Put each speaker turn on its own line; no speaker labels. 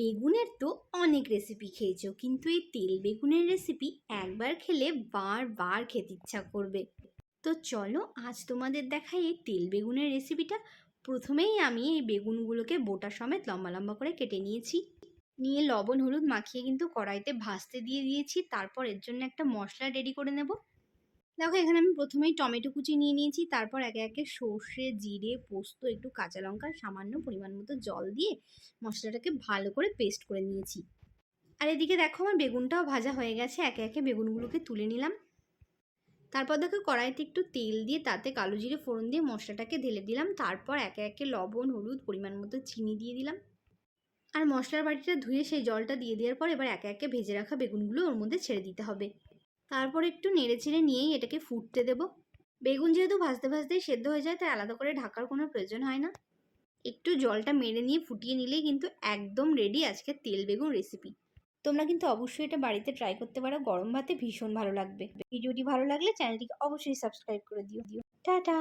বেগুনের তো অনেক রেসিপি খেয়েছো, কিন্তু এই তেল বেগুনের রেসিপি একবার খেলে বারবার খেতে ইচ্ছা করবে। তো চলো আজ তোমাদের দেখাই এই তেল বেগুনের রেসিপিটা প্রথমেই আমি এই বেগুনগুলোকে বোটা সমেত লম্বা লম্বা করে কেটে নিয়েছি। নিয়ে লবণ, হলুদ মাখিয়ে কিন্তু কড়াইতে ভাজতে দিয়ে দিয়েছি, তারপর এর জন্য একটা মশলা রেডি করে নেব। দেখো, এখানে আমি প্রথমেই টমেটো কুচি নিয়ে নিয়েছি, তারপর একে একে সর্ষে, জিরে, পোস্ত, একটু কাঁচা লঙ্কা, সামান্য পরিমাণ মতো জল দিয়ে মশলাটাকে ভালো করে পেস্ট করে নিয়েছি। আর এদিকে দেখো, আমার বেগুনটাও ভাজা হয়ে গেছে, একে একে বেগুনগুলোকে তুলে নিলাম। তারপর দেখো, কড়াইতে একটু তেল দিয়ে তাতে কালো জিরে ফোড়ন দিয়ে মশলাটাকে ঢেলে দিলাম, তারপর একে একে লবণ, হলুদ, পরিমাণ মতো চিনি দিয়ে দিলাম। আর মশলার বাটিটা ধুয়ে সেই জলটা দিয়ে দেওয়ার পর এবার একে একে ভেজে রাখা বেগুনগুলো ওর মধ্যে ছেড়ে দিতে হবে। তারপর একটু নেড়ে চেড়ে নিয়েই এটাকে ফুটতে দেব। বেগুন যেহেতু ভাজতে ভাজতেই সেদ্ধ হয়ে যায়, তাই আলাদা করে ঢাকার কোনো প্রয়োজন হয় না। একটু জলটা মেরে নিয়ে ফুটিয়ে নিলেই কিন্তু একদম রেডি আজকে তেল বেগুন রেসিপি তোমরা কিন্তু অবশ্যই এটা বাড়িতে ট্রাই করতে পারো। গরম ভাতে ভীষণ ভালো লাগবে। ভিডিওটি ভালো লাগলে চ্যানেলটিকে অবশ্যই সাবস্ক্রাইব করে দিও দিও। টাটা!